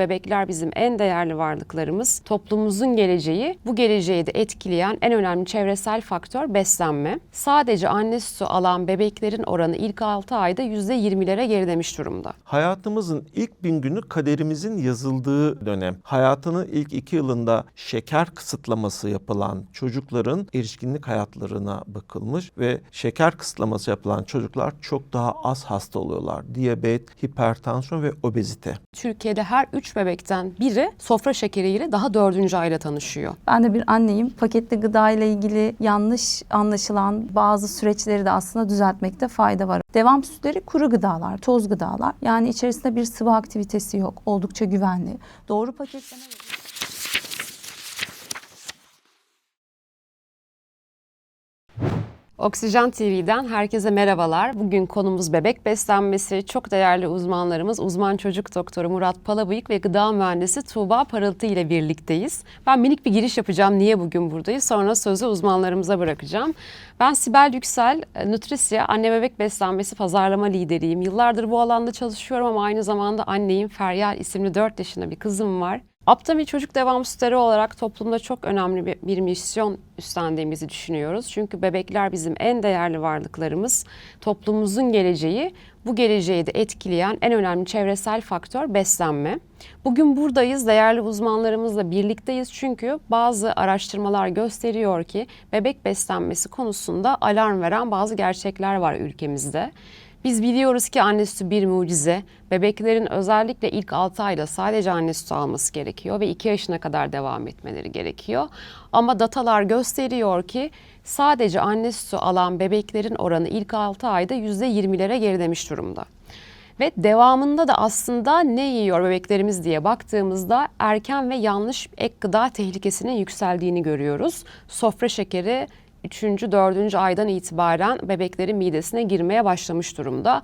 Bebekler bizim en değerli varlıklarımız. Toplumumuzun geleceği, bu geleceği de etkileyen en önemli çevresel faktör beslenme. Sadece anne sütü alan bebeklerin oranı ilk 6 ayda %20'lere gerilemiş durumda. Hayatımızın ilk bin günü kaderimizin yazıldığı dönem. Hayatının ilk iki yılında şeker kısıtlaması yapılan çocukların erişkinlik hayatlarına bakılmış ve şeker kısıtlaması yapılan çocuklar çok daha az hasta oluyorlar. Diyabet, hipertansiyon ve obezite. Türkiye'de her 3 bebekten biri sofra şekeriyle daha 4. ayda tanışıyor. Ben de bir anneyim. Paketli gıda ile ilgili yanlış anlaşılan bazı süreçleri de aslında düzeltmekte fayda var. Devam sütleri kuru gıdalar, toz gıdalar. Yani içerisinde bir sıvı aktivitesi yok. Oldukça güvenli. Doğru paketleme Oksijen TV'den herkese merhabalar. Bugün konumuz bebek beslenmesi. Çok değerli uzmanlarımız uzman çocuk doktoru Murat Palabıyık ve gıda mühendisi Tuğba Parıltı ile birlikteyiz. Ben minik bir giriş yapacağım. Niye bugün buradayız? Sonra sözü uzmanlarımıza bırakacağım. Ben Sibel Yüksel, Nutrisya, anne bebek beslenmesi pazarlama lideriyim. Yıllardır bu alanda çalışıyorum ama aynı zamanda anneyim. Feryal isimli 4 yaşında bir kızım var. Aptami çocuk devam sütleri olarak toplumda çok önemli bir, bir misyon üstlendiğimizi düşünüyoruz. Çünkü bebekler bizim en değerli varlıklarımız. Toplumumuzun geleceği, bu geleceği de etkileyen en önemli çevresel faktör beslenme. Bugün buradayız, değerli uzmanlarımızla birlikteyiz çünkü bazı araştırmalar gösteriyor ki bebek beslenmesi konusunda alarm veren bazı gerçekler var ülkemizde. Biz biliyoruz ki anne sütü bir mucize. Bebeklerin özellikle ilk 6 ayda sadece anne sütü alması gerekiyor ve 2 yaşına kadar devam etmeleri gerekiyor. Ama datalar gösteriyor ki sadece anne sütü alan bebeklerin oranı ilk 6 ayda %20'lere gerilemiş durumda. Ve devamında da aslında ne yiyor bebeklerimiz diye baktığımızda erken ve yanlış ek gıda tehlikesinin yükseldiğini görüyoruz. Sofra şekeri 3. 4. aydan itibaren bebeklerin midesine girmeye başlamış durumda.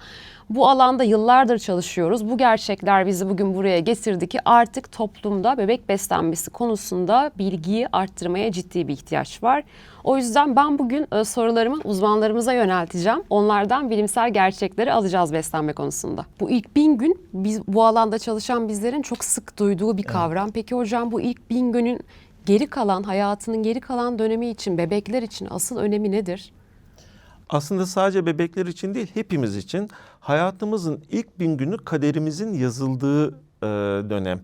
Bu alanda yıllardır çalışıyoruz. Bu gerçekler bizi bugün buraya getirdi ki artık toplumda bebek beslenmesi konusunda bilgiyi arttırmaya ciddi bir ihtiyaç var. O yüzden ben bugün e, sorularımı uzmanlarımıza yönelteceğim. Onlardan bilimsel gerçekleri alacağız beslenme konusunda. Bu ilk bin gün biz bu alanda çalışan bizlerin çok sık duyduğu bir kavram. Peki hocam bu ilk bin günün geri kalan hayatının geri kalan dönemi için bebekler için asıl önemi nedir? Aslında sadece bebekler için değil hepimiz için hayatımızın ilk bin günü kaderimizin yazıldığı e, dönem.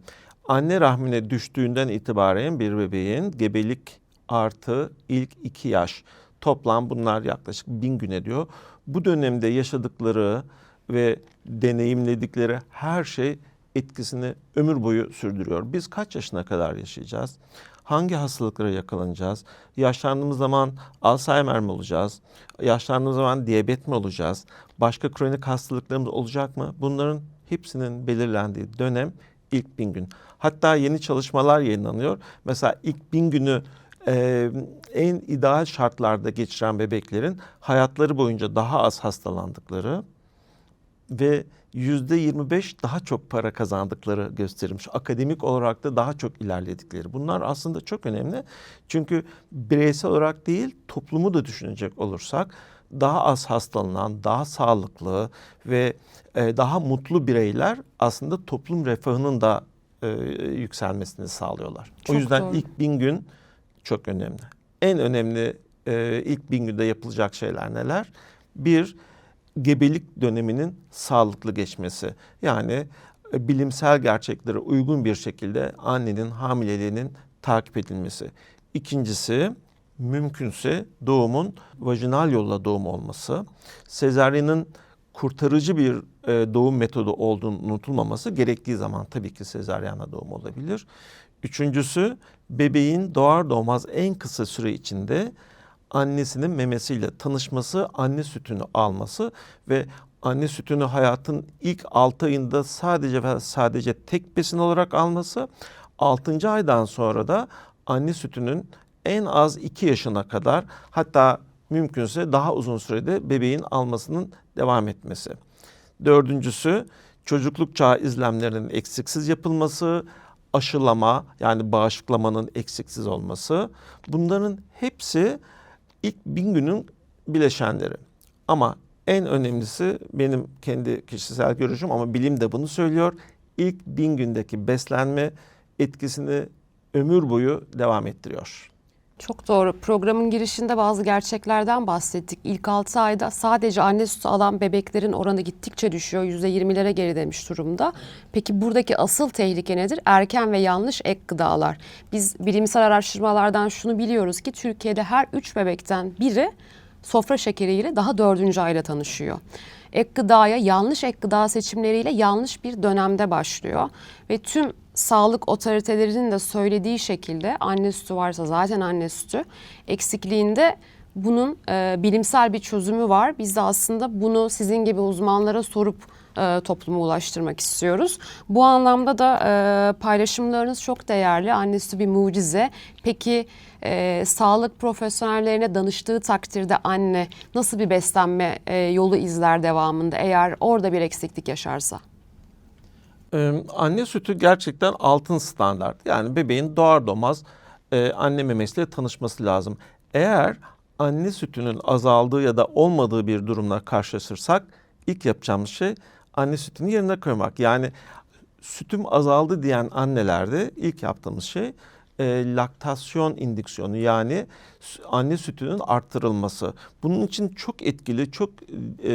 Anne rahmine düştüğünden itibaren bir bebeğin gebelik artı ilk iki yaş toplam bunlar yaklaşık bin gün ediyor. Bu dönemde yaşadıkları ve deneyimledikleri her şey etkisini ömür boyu sürdürüyor. Biz kaç yaşına kadar yaşayacağız? Hangi hastalıklara yakalanacağız? Yaşlandığımız zaman Alzheimer mi olacağız? Yaşlandığımız zaman diyabet mi olacağız? Başka kronik hastalıklarımız olacak mı? Bunların hepsinin belirlendiği dönem ilk bin gün. Hatta yeni çalışmalar yayınlanıyor. Mesela ilk bin günü e, en ideal şartlarda geçiren bebeklerin hayatları boyunca daha az hastalandıkları ve yüzde 25 daha çok para kazandıkları gösterilmiş. Akademik olarak da daha çok ilerledikleri. Bunlar aslında çok önemli. Çünkü bireysel olarak değil toplumu da düşünecek olursak daha az hastalanan, daha sağlıklı ve e, daha mutlu bireyler aslında toplum refahının da e, yükselmesini sağlıyorlar. Çok o yüzden doğru. ilk bin gün çok önemli. En önemli e, ilk bin günde yapılacak şeyler neler? Bir, gebelik döneminin sağlıklı geçmesi. Yani e, bilimsel gerçeklere uygun bir şekilde annenin hamileliğinin takip edilmesi. İkincisi mümkünse doğumun vajinal yolla doğum olması. Sezaryenin kurtarıcı bir e, doğum metodu olduğunu unutulmaması gerektiği zaman tabii ki sezaryenle doğum olabilir. Üçüncüsü bebeğin doğar doğmaz en kısa süre içinde annesinin memesiyle tanışması, anne sütünü alması ve anne sütünü hayatın ilk 6 ayında sadece ve sadece tek besin olarak alması, 6. aydan sonra da anne sütünün en az 2 yaşına kadar hatta mümkünse daha uzun sürede bebeğin almasının devam etmesi. Dördüncüsü çocukluk çağı izlemlerinin eksiksiz yapılması, aşılama yani bağışıklamanın eksiksiz olması. Bunların hepsi ilk bin günün bileşenleri. Ama en önemlisi benim kendi kişisel görüşüm ama bilim de bunu söylüyor. ilk bin gündeki beslenme etkisini ömür boyu devam ettiriyor. Çok doğru. Programın girişinde bazı gerçeklerden bahsettik. İlk 6 ayda sadece anne sütü alan bebeklerin oranı gittikçe düşüyor. %20'lere gerilemiş durumda. Peki buradaki asıl tehlike nedir? Erken ve yanlış ek gıdalar. Biz bilimsel araştırmalardan şunu biliyoruz ki Türkiye'de her 3 bebekten biri sofra şekeriyle daha 4. ayla tanışıyor. Ek gıdaya yanlış ek gıda seçimleriyle yanlış bir dönemde başlıyor ve tüm sağlık otoritelerinin de söylediği şekilde anne sütü varsa zaten anne sütü eksikliğinde bunun e, bilimsel bir çözümü var. Biz de aslında bunu sizin gibi uzmanlara sorup e, topluma ulaştırmak istiyoruz. Bu anlamda da e, paylaşımlarınız çok değerli. Anne sütü bir mucize. Peki e, sağlık profesyonellerine danıştığı takdirde anne nasıl bir beslenme e, yolu izler devamında eğer orada bir eksiklik yaşarsa? Ee, anne sütü gerçekten altın standart. Yani bebeğin doğar doğmaz e, anne memesiyle tanışması lazım. Eğer anne sütünün azaldığı ya da olmadığı bir durumla karşılaşırsak ilk yapacağımız şey anne sütünü yerine koymak. Yani sütüm azaldı diyen annelerde ilk yaptığımız şey e, laktasyon indüksiyonu yani anne sütünün arttırılması. Bunun için çok etkili, çok e,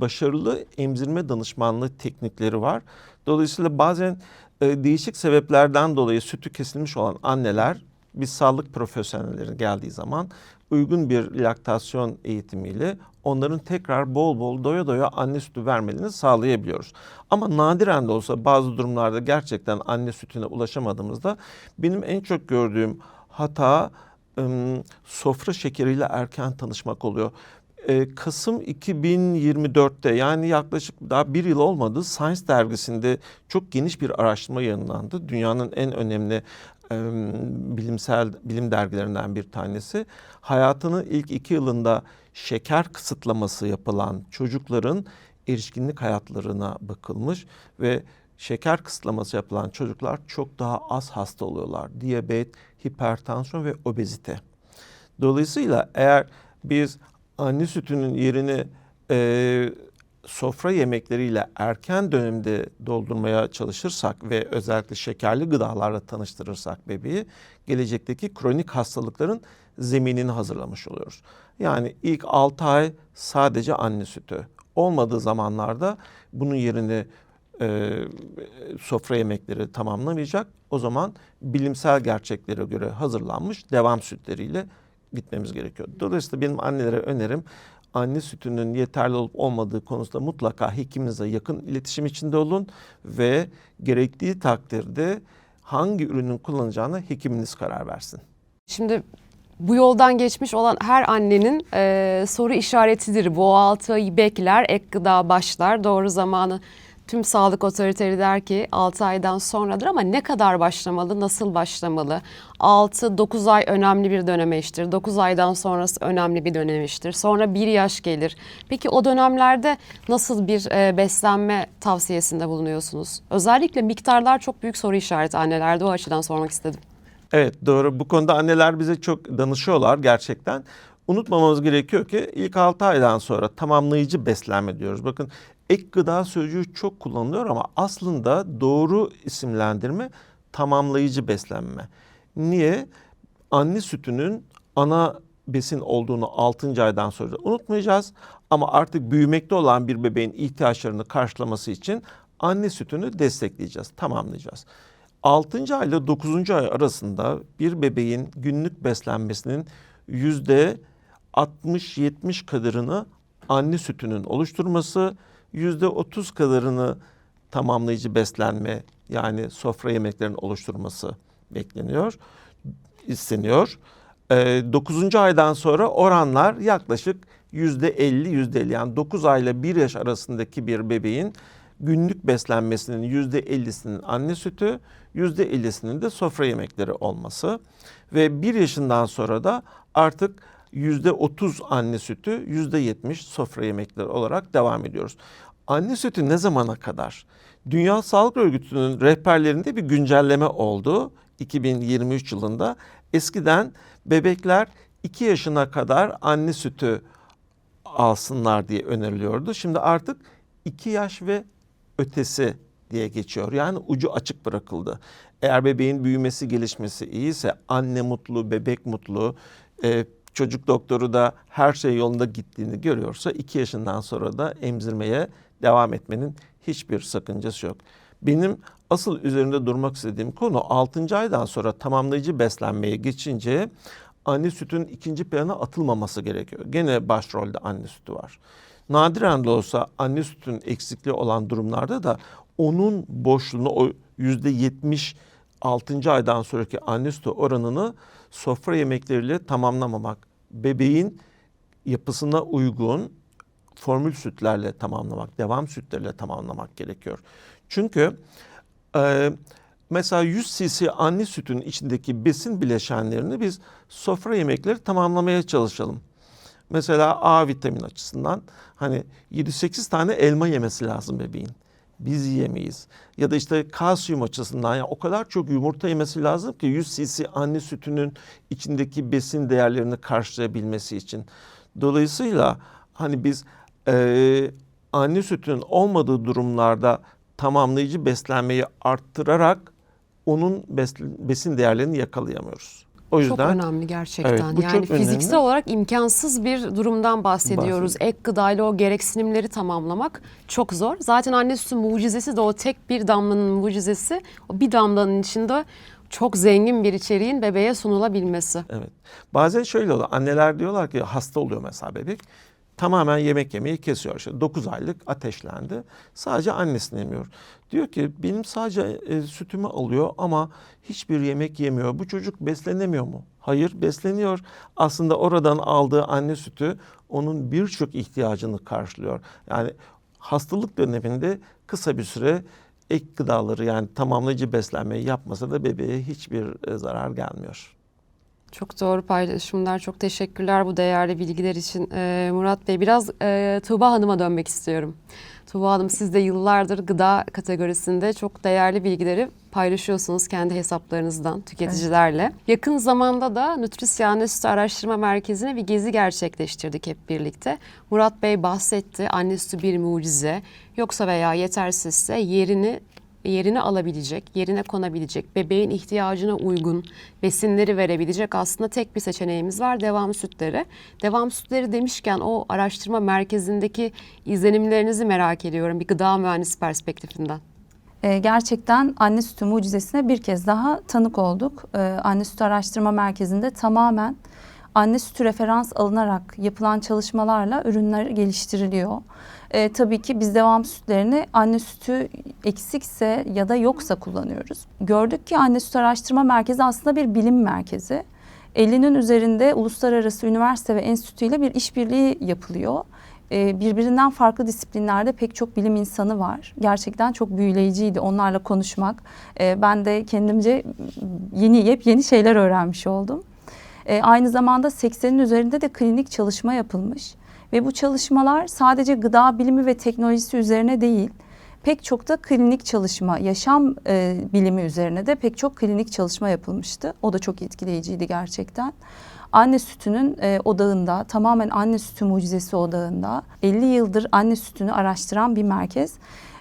başarılı emzirme danışmanlığı teknikleri var. Dolayısıyla bazen e, değişik sebeplerden dolayı sütü kesilmiş olan anneler biz sağlık profesyonelleri geldiği zaman uygun bir laktasyon eğitimiyle onların tekrar bol bol doya doya anne sütü vermelerini sağlayabiliyoruz. Ama nadiren de olsa bazı durumlarda gerçekten anne sütüne ulaşamadığımızda benim en çok gördüğüm hata ım, sofra şekeriyle erken tanışmak oluyor. Ee, Kasım 2024'te yani yaklaşık daha bir yıl olmadı Science dergisinde çok geniş bir araştırma yayınlandı. Dünyanın en önemli bilimsel bilim dergilerinden bir tanesi. Hayatının ilk iki yılında şeker kısıtlaması yapılan çocukların erişkinlik hayatlarına bakılmış ve şeker kısıtlaması yapılan çocuklar çok daha az hasta oluyorlar. Diyabet, hipertansiyon ve obezite. Dolayısıyla eğer biz anne sütünün yerini e, sofra yemekleriyle erken dönemde doldurmaya çalışırsak ve özellikle şekerli gıdalarla tanıştırırsak bebeği gelecekteki kronik hastalıkların zeminini hazırlamış oluyoruz. Yani ilk 6 ay sadece anne sütü. Olmadığı zamanlarda bunun yerini e, sofra yemekleri tamamlamayacak. O zaman bilimsel gerçeklere göre hazırlanmış devam sütleriyle gitmemiz gerekiyor. Dolayısıyla benim annelere önerim anne sütünün yeterli olup olmadığı konusunda mutlaka hekiminizle yakın iletişim içinde olun ve gerektiği takdirde hangi ürünün kullanacağına hekiminiz karar versin. Şimdi bu yoldan geçmiş olan her annenin e, soru işaretidir. Bu 6 ayı bekler, ek gıda başlar. Doğru zamanı tüm sağlık otoriteleri der ki 6 aydan sonradır ama ne kadar başlamalı, nasıl başlamalı? 6-9 ay önemli bir dönemeçtir. 9 aydan sonrası önemli bir dönemeçtir. Sonra 1 yaş gelir. Peki o dönemlerde nasıl bir e, beslenme tavsiyesinde bulunuyorsunuz? Özellikle miktarlar çok büyük soru işareti annelerde o açıdan sormak istedim. Evet doğru. Bu konuda anneler bize çok danışıyorlar gerçekten. Unutmamamız gerekiyor ki ilk 6 aydan sonra tamamlayıcı beslenme diyoruz. Bakın ek gıda sözcüğü çok kullanılıyor ama aslında doğru isimlendirme tamamlayıcı beslenme. Niye? Anne sütünün ana besin olduğunu 6. aydan sonra unutmayacağız. Ama artık büyümekte olan bir bebeğin ihtiyaçlarını karşılaması için anne sütünü destekleyeceğiz, tamamlayacağız. 6. ay ile 9. ay arasında bir bebeğin günlük beslenmesinin yüzde 60-70 kadarını anne sütünün oluşturması, yüzde 30 kadarını tamamlayıcı beslenme yani sofra yemeklerinin oluşturması bekleniyor, isteniyor. 9. aydan sonra oranlar yaklaşık yüzde 50 yüzde 50 yani 9 ay ile 1 yaş arasındaki bir bebeğin günlük beslenmesinin yüzde 50'sinin anne sütü, yüzde 50'sinin de sofra yemekleri olması ve 1 yaşından sonra da artık yüzde 30 anne sütü, yüzde 70 sofra yemekleri olarak devam ediyoruz. Anne sütü ne zamana kadar? Dünya Sağlık Örgütü'nün rehberlerinde bir güncelleme oldu 2023 yılında. Eskiden bebekler 2 yaşına kadar anne sütü alsınlar diye öneriliyordu. Şimdi artık 2 yaş ve ötesi diye geçiyor. Yani ucu açık bırakıldı. Eğer bebeğin büyümesi, gelişmesi iyiyse anne mutlu, bebek mutlu, e, çocuk doktoru da her şey yolunda gittiğini görüyorsa 2 yaşından sonra da emzirmeye devam etmenin hiçbir sakıncası yok. Benim asıl üzerinde durmak istediğim konu 6. aydan sonra tamamlayıcı beslenmeye geçince anne sütün ikinci plana atılmaması gerekiyor. Gene başrolde anne sütü var. Nadiren de olsa anne sütün eksikliği olan durumlarda da onun boşluğunu o yüzde yetmiş 6. aydan sonraki anne sütü oranını sofra yemekleriyle tamamlamamak, bebeğin yapısına uygun formül sütlerle tamamlamak, devam sütleriyle tamamlamak gerekiyor. Çünkü e, mesela 100 cc anne sütünün içindeki besin bileşenlerini biz sofra yemekleri tamamlamaya çalışalım. Mesela A vitamin açısından hani 7-8 tane elma yemesi lazım bebeğin. Biz yiyemeyiz. Ya da işte kalsiyum açısından ya o kadar çok yumurta yemesi lazım ki 100 cc anne sütünün içindeki besin değerlerini karşılayabilmesi için. Dolayısıyla hani biz e, anne sütünün olmadığı durumlarda tamamlayıcı beslenmeyi arttırarak onun bes- besin değerlerini yakalayamıyoruz. O yüzden Çok önemli gerçekten. Evet, bu yani çok fiziksel önemli. olarak imkansız bir durumdan bahsediyoruz. Bahsediyoruz. Ek gıdayla o gereksinimleri tamamlamak çok zor. Zaten anne sütü mucizesi de o tek bir damlanın mucizesi. O bir damlanın içinde çok zengin bir içeriğin bebeğe sunulabilmesi. Evet. Bazen şöyle oluyor. Anneler diyorlar ki hasta oluyor mesela bebek. Tamamen yemek yemeyi kesiyor. İşte 9 aylık ateşlendi. Sadece annesini yemiyor. Diyor ki benim sadece e, sütümü alıyor ama hiçbir yemek yemiyor. Bu çocuk beslenemiyor mu? Hayır besleniyor. Aslında oradan aldığı anne sütü onun birçok ihtiyacını karşılıyor. Yani hastalık döneminde kısa bir süre ek gıdaları yani tamamlayıcı beslenmeyi yapmasa da bebeğe hiçbir e, zarar gelmiyor. Çok doğru paylaşımlar. Çok teşekkürler bu değerli bilgiler için. Ee, Murat Bey biraz e, Tuğba Hanım'a dönmek istiyorum. Tuğba Hanım siz de yıllardır gıda kategorisinde çok değerli bilgileri paylaşıyorsunuz kendi hesaplarınızdan tüketicilerle. Yakın zamanda da Nutrisyan Sütü Araştırma Merkezi'ne bir gezi gerçekleştirdik hep birlikte. Murat Bey bahsetti. Anne sütü bir mucize. Yoksa veya yetersizse yerini yerini alabilecek, yerine konabilecek, bebeğin ihtiyacına uygun besinleri verebilecek aslında tek bir seçeneğimiz var devam sütleri. Devam sütleri demişken o araştırma merkezindeki izlenimlerinizi merak ediyorum bir gıda mühendisi perspektifinden. Ee, gerçekten anne sütü mucizesine bir kez daha tanık olduk. Ee, anne sütü araştırma merkezinde tamamen anne sütü referans alınarak yapılan çalışmalarla ürünler geliştiriliyor. Ee, tabii ki biz devam sütlerini anne sütü eksikse ya da yoksa kullanıyoruz. Gördük ki anne sütü araştırma merkezi aslında bir bilim merkezi. 50'nin üzerinde uluslararası üniversite ve enstitüyle bir işbirliği yapılıyor. Ee, birbirinden farklı disiplinlerde pek çok bilim insanı var. Gerçekten çok büyüleyiciydi onlarla konuşmak. Ee, ben de kendimce yeni yepyeni şeyler öğrenmiş oldum. Ee, aynı zamanda 80'in üzerinde de klinik çalışma yapılmış. Ve bu çalışmalar sadece gıda bilimi ve teknolojisi üzerine değil, pek çok da klinik çalışma, yaşam e, bilimi üzerine de pek çok klinik çalışma yapılmıştı. O da çok etkileyiciydi gerçekten. Anne sütünün e, odağında, tamamen anne sütü mucizesi odağında 50 yıldır anne sütünü araştıran bir merkez.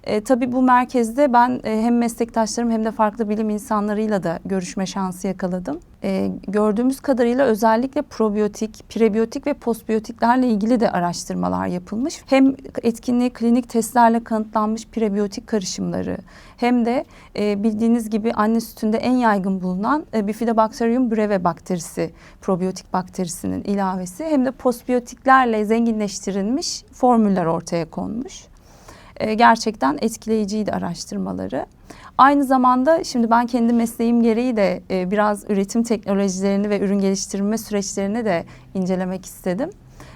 E, tabii bu merkezde ben e, hem meslektaşlarım hem de farklı bilim insanlarıyla da görüşme şansı yakaladım. E, gördüğümüz kadarıyla özellikle probiyotik, prebiyotik ve postbiyotiklerle ilgili de araştırmalar yapılmış. Hem etkinliği klinik testlerle kanıtlanmış prebiyotik karışımları hem de e, bildiğiniz gibi anne sütünde en yaygın bulunan e, Bifidobacterium breve bakterisi, probiyotik bakterisinin ilavesi hem de postbiyotiklerle zenginleştirilmiş formüller ortaya konmuş. E, gerçekten etkileyiciydi araştırmaları. Aynı zamanda şimdi ben kendi mesleğim gereği de e, biraz üretim teknolojilerini ve ürün geliştirme süreçlerini de incelemek istedim.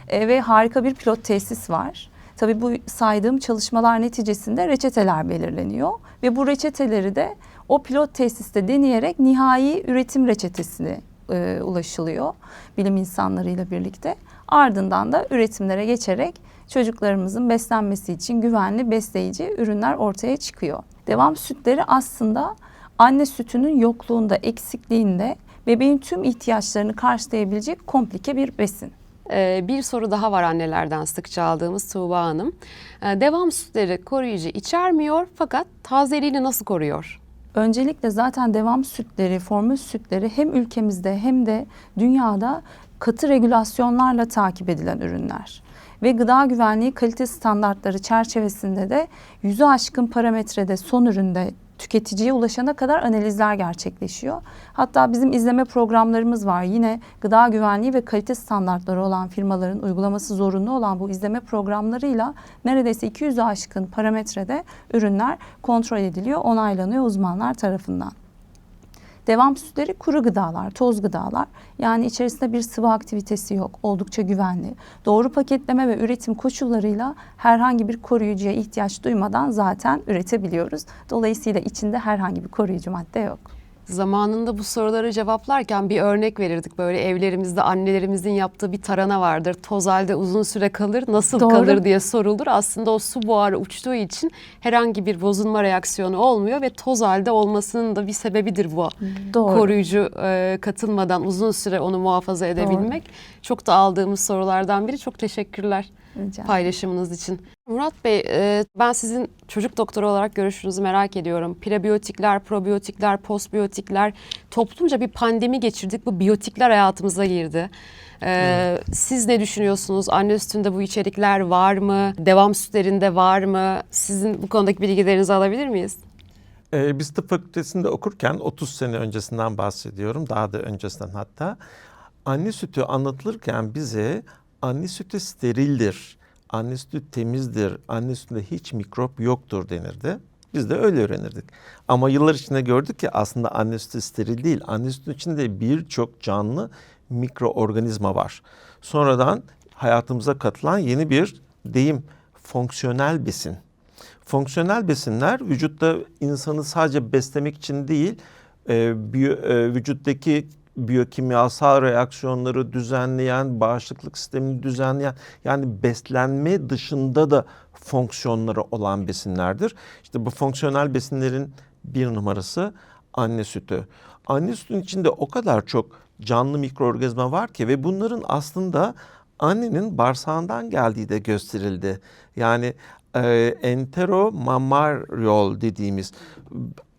E, ve harika bir pilot tesis var. Tabii bu saydığım çalışmalar neticesinde reçeteler belirleniyor ve bu reçeteleri de o pilot tesiste deneyerek nihai üretim reçetesine e, ulaşılıyor bilim insanlarıyla birlikte. Ardından da üretimlere geçerek çocuklarımızın beslenmesi için güvenli besleyici ürünler ortaya çıkıyor. Devam sütleri aslında anne sütünün yokluğunda, eksikliğinde bebeğin tüm ihtiyaçlarını karşılayabilecek komplike bir besin. Ee, bir soru daha var annelerden sıkça aldığımız Tuğba Hanım. Ee, devam sütleri koruyucu içermiyor fakat tazeliğini nasıl koruyor? Öncelikle zaten devam sütleri, formül sütleri hem ülkemizde hem de dünyada katı regülasyonlarla takip edilen ürünler. Ve gıda güvenliği kalite standartları çerçevesinde de yüzü aşkın parametrede son üründe tüketiciye ulaşana kadar analizler gerçekleşiyor. Hatta bizim izleme programlarımız var. Yine gıda güvenliği ve kalite standartları olan firmaların uygulaması zorunlu olan bu izleme programlarıyla neredeyse 200'ü aşkın parametrede ürünler kontrol ediliyor, onaylanıyor uzmanlar tarafından. Devam sütleri kuru gıdalar, toz gıdalar. Yani içerisinde bir sıvı aktivitesi yok. Oldukça güvenli. Doğru paketleme ve üretim koşullarıyla herhangi bir koruyucuya ihtiyaç duymadan zaten üretebiliyoruz. Dolayısıyla içinde herhangi bir koruyucu madde yok. Zamanında bu soruları cevaplarken bir örnek verirdik. Böyle evlerimizde annelerimizin yaptığı bir tarana vardır. Toz halde uzun süre kalır, nasıl Doğru. kalır diye sorulur. Aslında o su buharı uçtuğu için herhangi bir bozulma reaksiyonu olmuyor ve toz halde olmasının da bir sebebidir bu. Doğru. Koruyucu e, katılmadan uzun süre onu muhafaza edebilmek. Çok da aldığımız sorulardan biri. Çok teşekkürler Rica paylaşımınız için. Murat Bey, e, ben sizin çocuk doktoru olarak görüşünüzü merak ediyorum. Prebiyotikler, probiyotikler, postbiyotikler, toplumca bir pandemi geçirdik. Bu biyotikler hayatımıza girdi. E, Siz ne düşünüyorsunuz? Anne sütünde bu içerikler var mı? Devam sütlerinde var mı? Sizin bu konudaki bilgilerinizi alabilir miyiz? Ee, biz tıp fakültesinde okurken 30 sene öncesinden bahsediyorum. Daha da öncesinden hatta. Anne sütü anlatılırken bize anne sütü sterildir. Anne sütü temizdir. Anne sütünde hiç mikrop yoktur denirdi. Biz de öyle öğrenirdik. Ama yıllar içinde gördük ki aslında anne sütü steril değil. Anne sütü içinde birçok canlı mikroorganizma var. Sonradan hayatımıza katılan yeni bir deyim fonksiyonel besin. Fonksiyonel besinler vücutta insanı sadece beslemek için değil, e, biyo, e, vücuttaki biyokimyasal reaksiyonları düzenleyen, bağışıklık sistemini düzenleyen yani beslenme dışında da fonksiyonları olan besinlerdir. İşte bu fonksiyonel besinlerin bir numarası anne sütü. Anne sütünün içinde o kadar çok canlı mikroorganizma var ki ve bunların aslında annenin bağırsağından geldiği de gösterildi. Yani e, enteromamaryol dediğimiz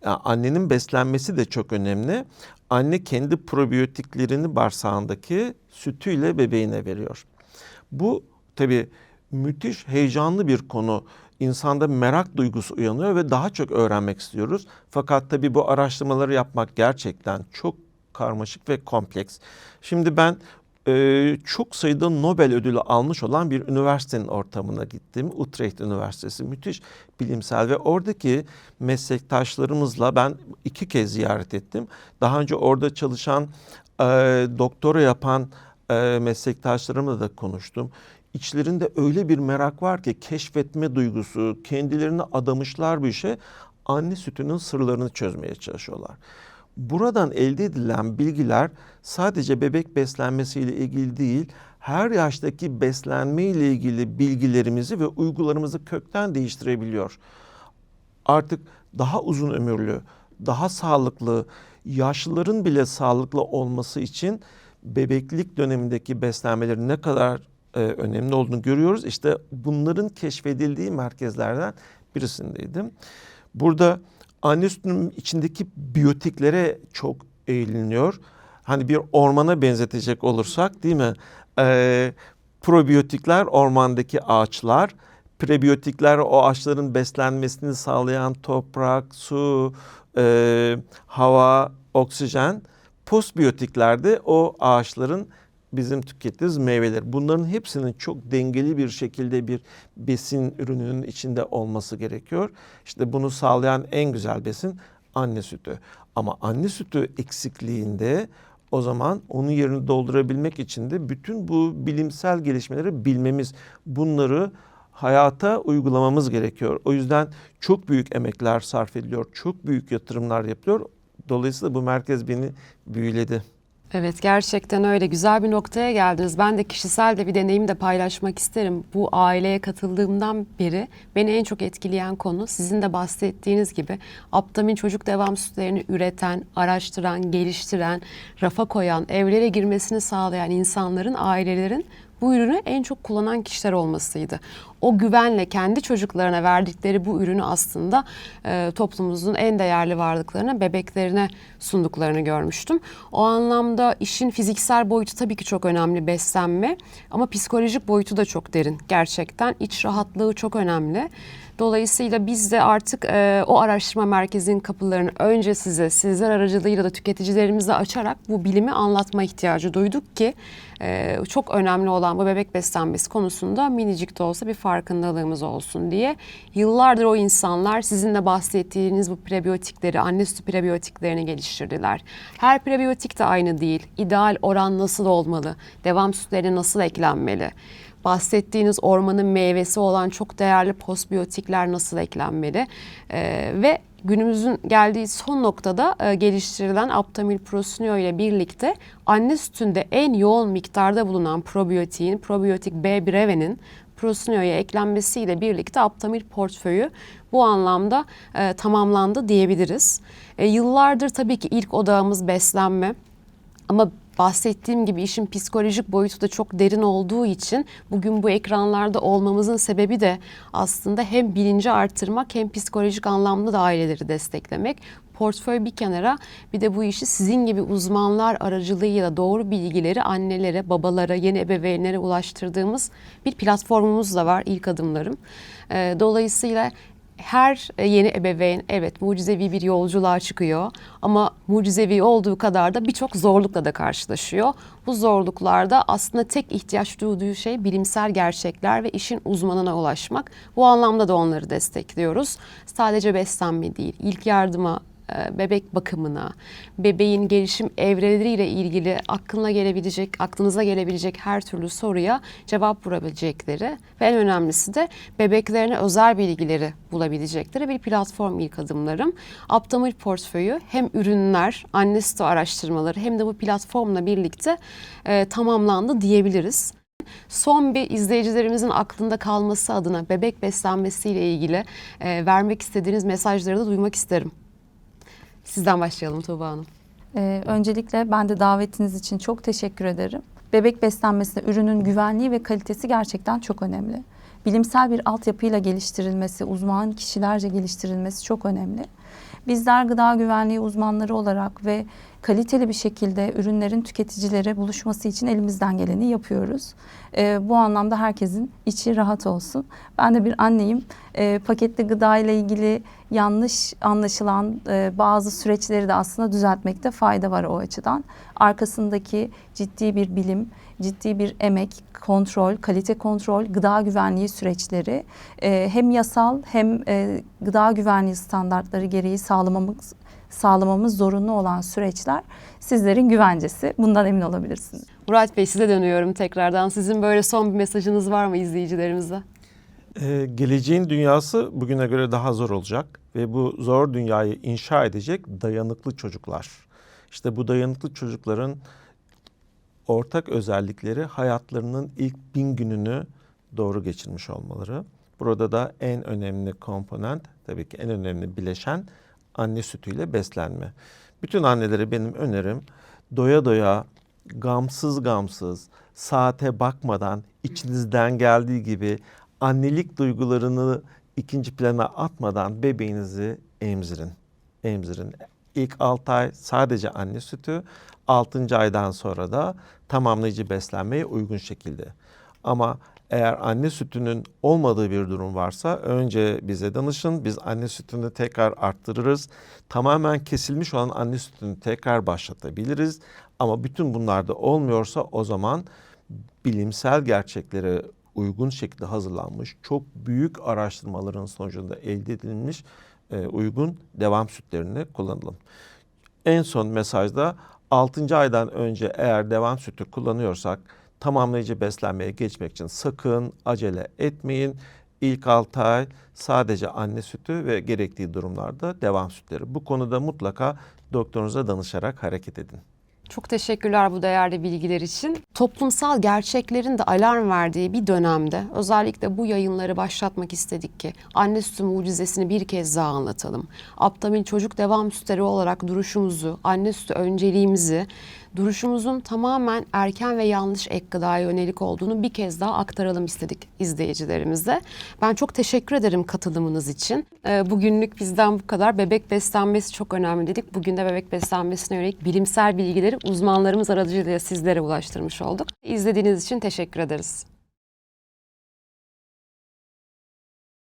e, annenin beslenmesi de çok önemli. Anne kendi probiyotiklerini bağırsağındaki sütüyle bebeğine veriyor. Bu tabii müthiş heyecanlı bir konu. İnsanda merak duygusu uyanıyor ve daha çok öğrenmek istiyoruz. Fakat tabii bu araştırmaları yapmak gerçekten çok karmaşık ve kompleks. Şimdi ben e, çok sayıda Nobel ödülü almış olan bir üniversitenin ortamına gittim. Utrecht Üniversitesi müthiş bilimsel ve oradaki meslektaşlarımızla ben iki kez ziyaret ettim. Daha önce orada çalışan e, doktora yapan e, meslektaşlarımla da konuştum. İçlerinde öyle bir merak var ki keşfetme duygusu, kendilerini adamışlar bir şey. Anne sütünün sırlarını çözmeye çalışıyorlar. Buradan elde edilen bilgiler sadece bebek beslenmesiyle ilgili değil, her yaştaki beslenme ile ilgili bilgilerimizi ve uygularımızı kökten değiştirebiliyor. Artık daha uzun ömürlü, daha sağlıklı, yaşlıların bile sağlıklı olması için bebeklik dönemindeki beslenmelerin ne kadar e, önemli olduğunu görüyoruz. İşte bunların keşfedildiği merkezlerden birisindeydim. Burada anne sütünün içindeki biyotiklere çok eğiliniyor. Hani bir ormana benzetecek olursak değil mi? Ee, probiyotikler ormandaki ağaçlar, prebiyotikler o ağaçların beslenmesini sağlayan toprak, su, e, hava, oksijen. Postbiyotikler de o ağaçların bizim tükettiğimiz meyveler. Bunların hepsinin çok dengeli bir şekilde bir besin ürününün içinde olması gerekiyor. İşte bunu sağlayan en güzel besin anne sütü. Ama anne sütü eksikliğinde o zaman onun yerini doldurabilmek için de bütün bu bilimsel gelişmeleri bilmemiz, bunları hayata uygulamamız gerekiyor. O yüzden çok büyük emekler sarf ediliyor, çok büyük yatırımlar yapılıyor. Dolayısıyla bu merkez beni büyüledi. Evet gerçekten öyle güzel bir noktaya geldiniz. Ben de kişisel de bir deneyim de paylaşmak isterim. Bu aileye katıldığımdan beri beni en çok etkileyen konu sizin de bahsettiğiniz gibi Aptamin çocuk devam sütlerini üreten, araştıran, geliştiren, rafa koyan, evlere girmesini sağlayan insanların, ailelerin bu ürünü en çok kullanan kişiler olmasıydı. O güvenle kendi çocuklarına verdikleri bu ürünü aslında e, toplumumuzun en değerli varlıklarına, bebeklerine sunduklarını görmüştüm. O anlamda işin fiziksel boyutu tabii ki çok önemli beslenme ama psikolojik boyutu da çok derin. Gerçekten iç rahatlığı çok önemli. Dolayısıyla biz de artık e, o araştırma merkezinin kapılarını önce size, sizler aracılığıyla da tüketicilerimize açarak bu bilimi anlatma ihtiyacı duyduk ki e, çok önemli olan bu bebek beslenmesi konusunda minicik de olsa bir farkındalığımız olsun diye. Yıllardır o insanlar sizinle bahsettiğiniz bu prebiyotikleri, anne sütü prebiyotiklerini geliştirdiler. Her prebiyotik de aynı değil. İdeal oran nasıl olmalı? Devam sütlerine nasıl eklenmeli? bahsettiğiniz ormanın meyvesi olan çok değerli postbiyotikler nasıl eklenmeli Ee, ve günümüzün geldiği son noktada e, geliştirilen Aptamil Prosinio ile birlikte anne sütünde en yoğun miktarda bulunan probiyotiğin, probiyotik B brevenin Prosinio'ya eklenmesiyle birlikte Aptamil portföyü bu anlamda e, tamamlandı diyebiliriz. E, yıllardır tabii ki ilk odağımız beslenme. Ama bahsettiğim gibi işin psikolojik boyutu da çok derin olduğu için bugün bu ekranlarda olmamızın sebebi de aslında hem bilinci artırmak hem psikolojik anlamda da aileleri desteklemek. Portföy bir kenara bir de bu işi sizin gibi uzmanlar aracılığıyla doğru bilgileri annelere, babalara, yeni ebeveynlere ulaştırdığımız bir platformumuz da var ilk adımlarım. Dolayısıyla her e, yeni ebeveyn evet mucizevi bir yolculuğa çıkıyor ama mucizevi olduğu kadar da birçok zorlukla da karşılaşıyor. Bu zorluklarda aslında tek ihtiyaç duyduğu şey bilimsel gerçekler ve işin uzmanına ulaşmak. Bu anlamda da onları destekliyoruz. Sadece beslenme değil, ilk yardıma bebek bakımına, bebeğin gelişim evreleriyle ilgili aklına gelebilecek, aklınıza gelebilecek her türlü soruya cevap bulabilecekleri ve en önemlisi de bebeklerine özel bilgileri bulabilecekleri bir platform ilk adımlarım. Aptamil portföyü hem ürünler, anne sütü araştırmaları hem de bu platformla birlikte e, tamamlandı diyebiliriz. Son bir izleyicilerimizin aklında kalması adına bebek beslenmesiyle ilgili e, vermek istediğiniz mesajları da duymak isterim. Sizden başlayalım Tuğba Hanım. Ee, öncelikle ben de davetiniz için çok teşekkür ederim. Bebek beslenmesinde ürünün güvenliği ve kalitesi gerçekten çok önemli. Bilimsel bir altyapıyla geliştirilmesi, uzman kişilerce geliştirilmesi çok önemli. Bizler gıda güvenliği uzmanları olarak ve kaliteli bir şekilde ürünlerin tüketicilere buluşması için elimizden geleni yapıyoruz. Ee, bu anlamda herkesin içi rahat olsun. Ben de bir anneyim. Ee, paketli gıda ile ilgili yanlış anlaşılan e, bazı süreçleri de aslında düzeltmekte fayda var o açıdan. Arkasındaki ciddi bir bilim, ciddi bir emek, kontrol, kalite kontrol, gıda güvenliği süreçleri e, hem yasal hem e, gıda güvenliği standartları gereği sağlamamız sağlamamız zorunlu olan süreçler sizlerin güvencesi. Bundan emin olabilirsiniz. Murat Bey size dönüyorum tekrardan. Sizin böyle son bir mesajınız var mı izleyicilerimize? Ee, geleceğin dünyası bugüne göre daha zor olacak ve bu zor dünyayı inşa edecek dayanıklı çocuklar. İşte bu dayanıklı çocukların ortak özellikleri hayatlarının ilk bin gününü doğru geçirmiş olmaları. Burada da en önemli komponent tabii ki en önemli bileşen anne sütüyle beslenme. Bütün annelere benim önerim doya doya gamsız gamsız saate bakmadan içinizden geldiği gibi annelik duygularını ikinci plana atmadan bebeğinizi emzirin. Emzirin. İlk 6 ay sadece anne sütü, 6. aydan sonra da tamamlayıcı beslenmeye uygun şekilde. Ama eğer anne sütünün olmadığı bir durum varsa önce bize danışın. Biz anne sütünü tekrar arttırırız. Tamamen kesilmiş olan anne sütünü tekrar başlatabiliriz. Ama bütün bunlar da olmuyorsa o zaman bilimsel gerçeklere uygun şekilde hazırlanmış, çok büyük araştırmaların sonucunda elde edilmiş e, uygun devam sütlerini kullanalım. En son mesajda 6. aydan önce eğer devam sütü kullanıyorsak tamamlayıcı beslenmeye geçmek için sakın acele etmeyin. İlk 6 ay sadece anne sütü ve gerektiği durumlarda devam sütleri. Bu konuda mutlaka doktorunuza danışarak hareket edin. Çok teşekkürler bu değerli bilgiler için. Toplumsal gerçeklerin de alarm verdiği bir dönemde özellikle bu yayınları başlatmak istedik ki anne sütü mucizesini bir kez daha anlatalım. Aptamil çocuk devam sütleri olarak duruşumuzu, anne sütü önceliğimizi, duruşumuzun tamamen erken ve yanlış ek gıdaya yönelik olduğunu bir kez daha aktaralım istedik izleyicilerimize. Ben çok teşekkür ederim katılımınız için. Ee, Bugünlük bizden bu kadar. Bebek beslenmesi çok önemli dedik. Bugün de bebek beslenmesine yönelik bilimsel bilgileri uzmanlarımız aracılığıyla sizlere ulaştırmış olduk. İzlediğiniz için teşekkür ederiz.